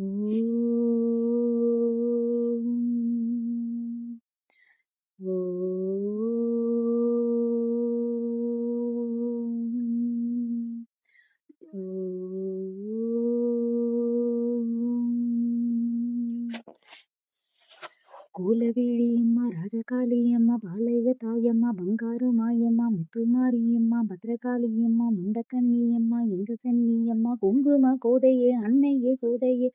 Mm. కూలవేళియమ్మ రాజకాళియమ్మ Balayya Tayamma బంగారు మాయమ్మ ముత్తుమారియమ్మ భద్రకాళియమ్మ ముండకన్నియమ్మ எங்க சென்னியம்மா குங்கும கோதையே அன்னையே சோதையே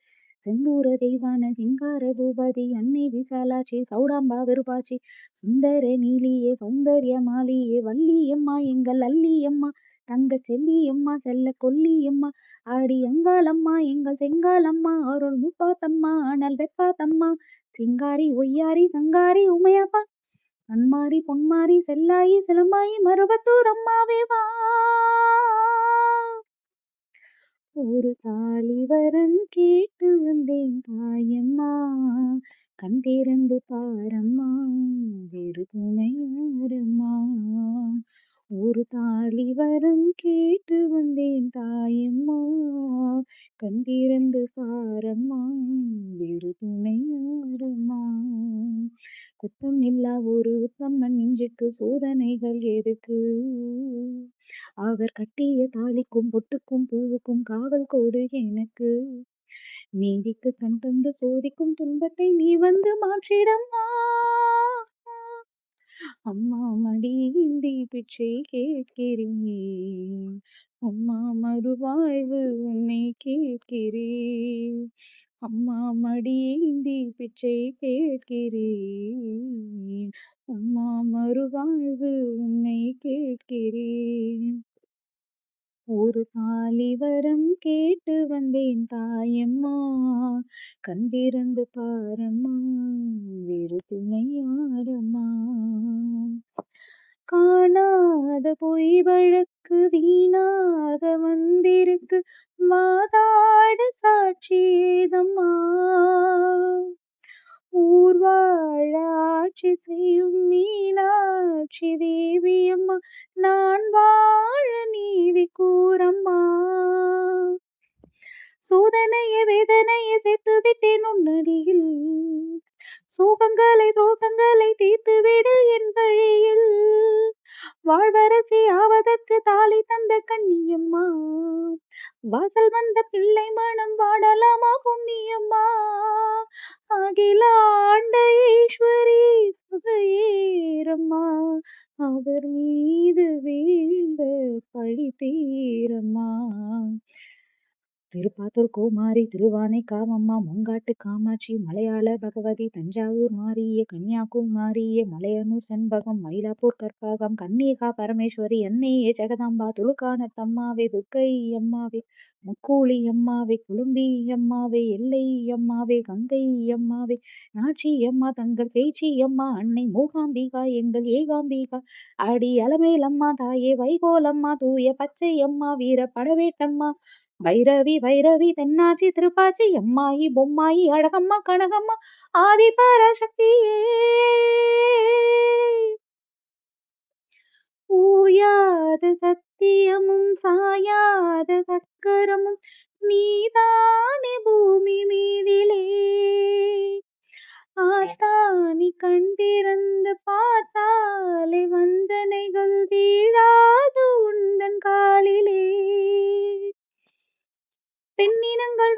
செந்தூர தெய்வான சிங்கார பூபதி அன்னை விசாலாட்சி சௌடாம்பா விருபாச்சி சுந்தர நீலியே சௌந்தர்ய மாலியே வள்ளியம்மா எங்கள் அல்லியம்மா தங்க செல்லியம்மா செல்ல கொல்லியம்மா ஆடி எங்காலம்மா எங்கள் செங்காலம்மா அருள் முப்பாத்தம்மா அனல் வெப்பாத்தம்மா சிங்காரி ஒய்யாரி சங்காரி உமையப்பா நன்மாரி பொன்மாரி செல்லாயி சிலம்பாயி மருவத்தூர் அம்மாவே வா. ஒரு தாலி வரம் கேட்டு வந்தேன் தாயம்மா. கண் திறந்து பாரம்மா வேறு துணை யாரம்மா. ஒரு தாலி வரம் கேட்டு வந்தேன் தாயம்மா. கண் திறந்து பாரம்மா வேறு துணை யாரம்மா. குத்தம் இல்லா ஒரு உத்தம்மன் நெஞ்சுக்கு சோதனைகள் எதுக்கு? அவர் கட்டிய தாலிக்கும் பொட்டுக்கும் பூவுக்கும் காவல் கோடு எனக்கு. நீதிக்கு கண் தந்து சோதிக்கும் துன்பத்தை நீ வந்து மாற்றிடம்மா அம்மா மடியேந்தி பிச்சை கேட்கிறேன். அம்மா மறுவாழ்வு உன்னை கேட்கிறேன். அம்மா மடியேந்தி பிச்சை கேட்கிறேன். அம்மா மறுவாழ்வு உன்னை கேட்கிறேன். ஒரு தாலி வரம் கேட்டு வந்தேன் தாயம்மா. கண்டிருந்து பாரம்மா வேறு துணை யாரம்மா. காணாத பொய் வழக்கு வீணாக வந்திருக்கு. வாதாட சாட்சி ஆட்சி செய்யும் மீனாட்சி தேவியம்மா நான் வாழ நீதி கூறம்மா. சோதனைய வேதனைய சேர்த்து விட்டேன் உன்னடியில். சோகங்களை துரோகங்களை தீர்த்து விடு என் வழியில். வாழ்வரசி ஆவதற்கு தாலி தந்த கண்ணியம்மா. வாசல் வந்த பிள்ளை மனம் வாடலாமா புண்ணியம்மா. அகிலா சுகையேரம்மா அவர் திருப்பாத்தூர் கோமாரி திருவானை காமம்மா மங்காட்டு காமாட்சி மலையாள பகவதி தஞ்சாவூர் மாரிய கன்னியாகுமாரிய மலையனூர் செண்பகம் மயிலாப்பூர் கற்பகம் கன்னிகா பரமேஸ்வரி என்னையே ஜெகதாம்பா துலுக்கானத்தம்மாவே துர்க்கை அம்மாவே முக்கூலி அம்மாவே குளும்பி அம்மாவே எல்லை அம்மாவே கங்கை அம்மாவே நாச்சி அம்மா தங்கள் பேச்சி அம்மா அன்னை மூகாம்பிகா எங்கள் ஏகாம்பிகா அடி அலமேலம்மா தாயே வைகோல் அம்மா தூய பச்சை அம்மா வீர படவேட்டம்மா வைரவி வைரவி தென்னாச்சி திருப்பாச்சி எம்மாயி பொம்மாயி அழகம்மா கனகம்மா ஆதி பராசக்தியே ஊயாத சத்தியமும் சாயாத சக்கரமும் நீதானே பூமி மீதிலே. ஆத்தானி கண்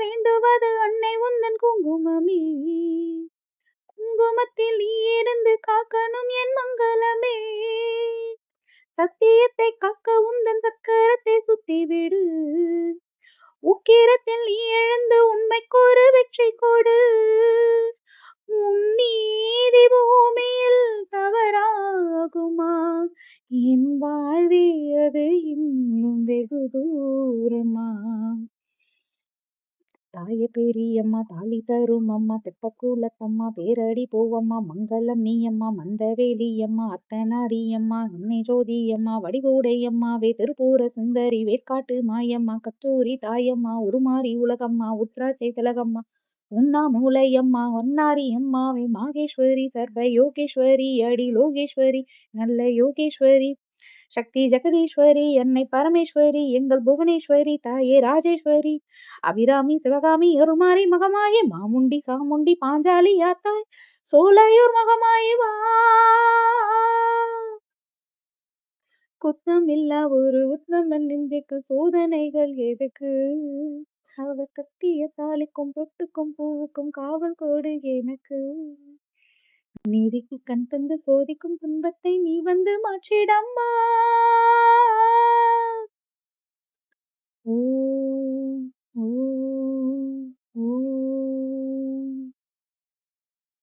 வேண்டுவது அன்னை உந்தன் குங்குமமே. குங்குமத்தில் நீ இருந்து காக்கணும் என் மங்களமே. சத்தியத்தை காக்க உந்தன் சக்கரத்தை சுத்தி விடு. உக்கிரத்தில் நீ எழுந்து உண்மைக்கு ஒரு வெற்றி கொடு. உன்னீதி பூமியில் தவறாகுமா? என் வாழ்வே அது இன்னும் வெகு தூரமா? தாய பெரியம்மா தாலி தரும் அம்மா தெப்பக்கூலத்தம்மா பேரடி பூவம்மா மங்களம் நீயம்மா மந்தவேலியம்மா அத்தனாரியம்மா அன்னை ஜோதியம்மா வடிகோடையம்மாவே திருப்பூர சுந்தரி வேற்காட்டு மாயம்மா கத்தூரி தாயம்மா உருமாறி உலகம்மா உத்ராட்சை திலகம்மா உண்ணா மூலையம்மா ஒன்னாரி அம்மாவே மாகேஸ்வரி சர்வ யோகேஸ்வரி அடி லோகேஸ்வரி நல்ல யோகேஸ்வரி சக்தி ஜெகதீஸ்வரி என்னை பரமேஸ்வரி எங்கள் புவனேஸ்வரி தாயே ராஜேஸ்வரி. அபிராமி சிவகாமி அருமாரி மகமாயே மாமுண்டி சாமுண்டி பாஞ்சாலி யாத்தாய் சோலையூர் மகமாயி வா. குத்தம் இல்ல ஒரு உத்தம நெஞ்சுக்கு சோதனைகள் எதுக்கு? அவர் கட்டிய தாலிக்கும் பொட்டுக்கும் பூவுக்கும் காவல் கோடு எனக்கு. நீதிக்கு கண் தந்து சோதிக்கும் துன்பத்தை நீ வந்து மாற்றிடம்மா.